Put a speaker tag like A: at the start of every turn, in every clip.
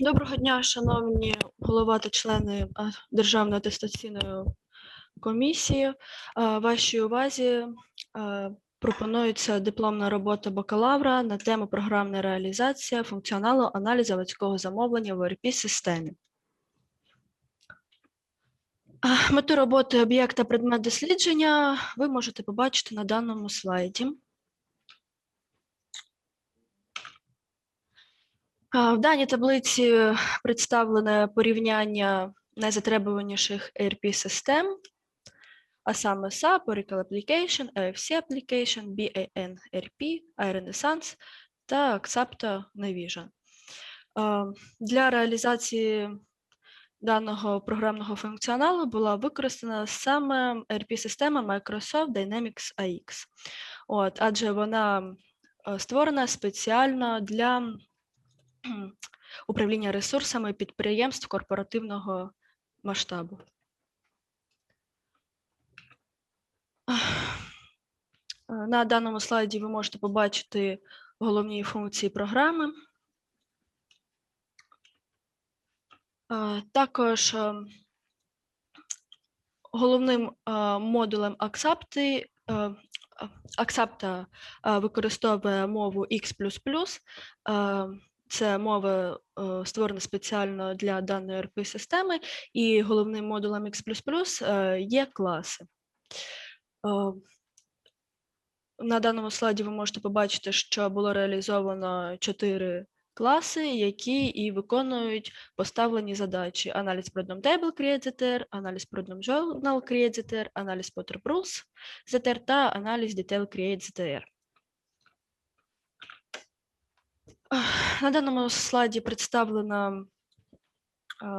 A: Доброго дня, шановні голова та члени Державної атестаційної комісії. Вашій увазі пропонується дипломна робота бакалавра на тему програмна реалізація функціоналу аналізу заводського замовлення в ERP-системі. А, Мету роботи об'єкт та предмет дослідження ви можете побачити на даному слайді. В даній таблиці представлене порівняння найзатребуваніших ERP-систем, а саме SAP, Oracle Application, AFC Application, BAN ERP, iRenaissance та Axapta Navision. Для реалізації даного програмного функціоналу була використана саме ERP-система Microsoft Dynamics AX. От, адже вона е, створена спеціально для управління ресурсами підприємств корпоративного масштабу. Е, На даному слайді ви можете побачити головні функції програми. Е, Також е, головним модулем Axapta е, використовує мову X++. Це мова е, створена спеціально для даної RP-системи, і головним модулем X++ е, є класи. Е, На даному слайді ви можете побачити, що було реалізовано чотири класи, які і виконують поставлені задачі: аналіз Prodnom Table Create аналіз Prodnom Journal Create аналіз Potter Rules ZTR та аналіз Detail Create ZTR. На даному слайді представлена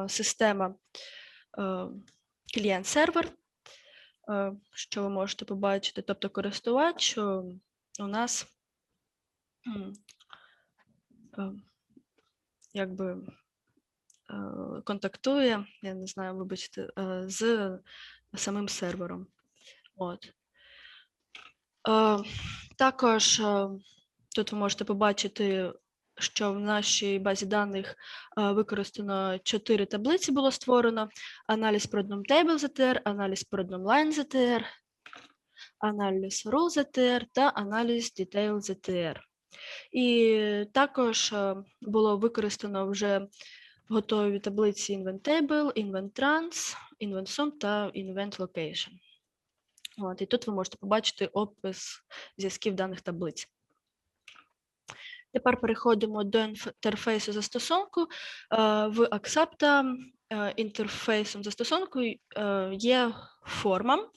A: система клієнт-сервер, що ви можете побачити. Тобто користувач у нас якби контактує, я не знаю, вибачте, з самим сервером. От. Також тут ви можете побачити, що в нашій базі даних е, використано чотири таблиці було створено: аналіз Prodnom Table ZTR, аналіз Prodnom Line ZTR, аналіз Rule ZTR та аналіз Detail ZTR. І також е, було використано вже готові таблиці Invent Table, Invent Trans, Invent Sum та Invent Location. От, і тут ви можете побачити опис зв'язків даних таблиць. Тепер переходимо до інтерфейсу застосунку. Е, В Accepta е, інтерфейсом застосунку е, є форма.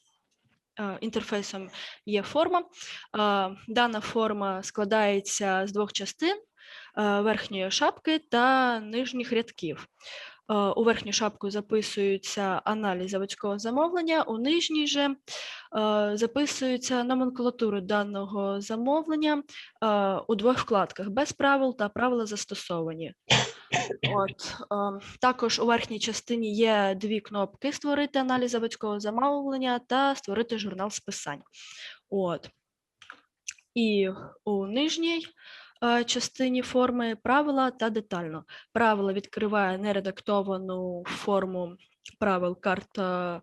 A: Інтерфейсом є форма. Дана форма складається з двох частин: верхньої шапки та нижніх рядків. Е, У верхню шапку записується аналіз заводського замовлення, у нижній же е, записується номенклатура даного замовлення е, у двох вкладках без правил та правила застосовані. От, також у верхній частині є дві кнопки Створити аналіз заводського замовлення та створити журнал списань. От. І у нижній частині форми правила та детально. Правила відкриває нередактовану форму правил карта е,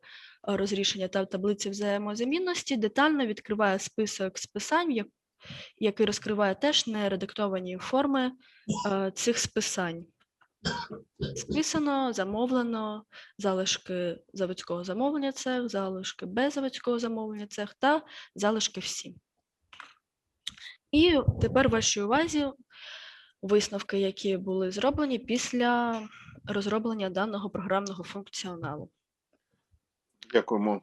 A: розрішення та таблиці взаємозамінності. Детально відкриває список списань, який розкриває теж нередактовані форми е, цих списань. Списано, замовлено, залишки заводського замовлення цех, залишки без заводського замовлення цех та залишки всі. І тепер вашій увазі висновки, які були зроблені після розроблення даного програмного функціоналу.
B: Дякуємо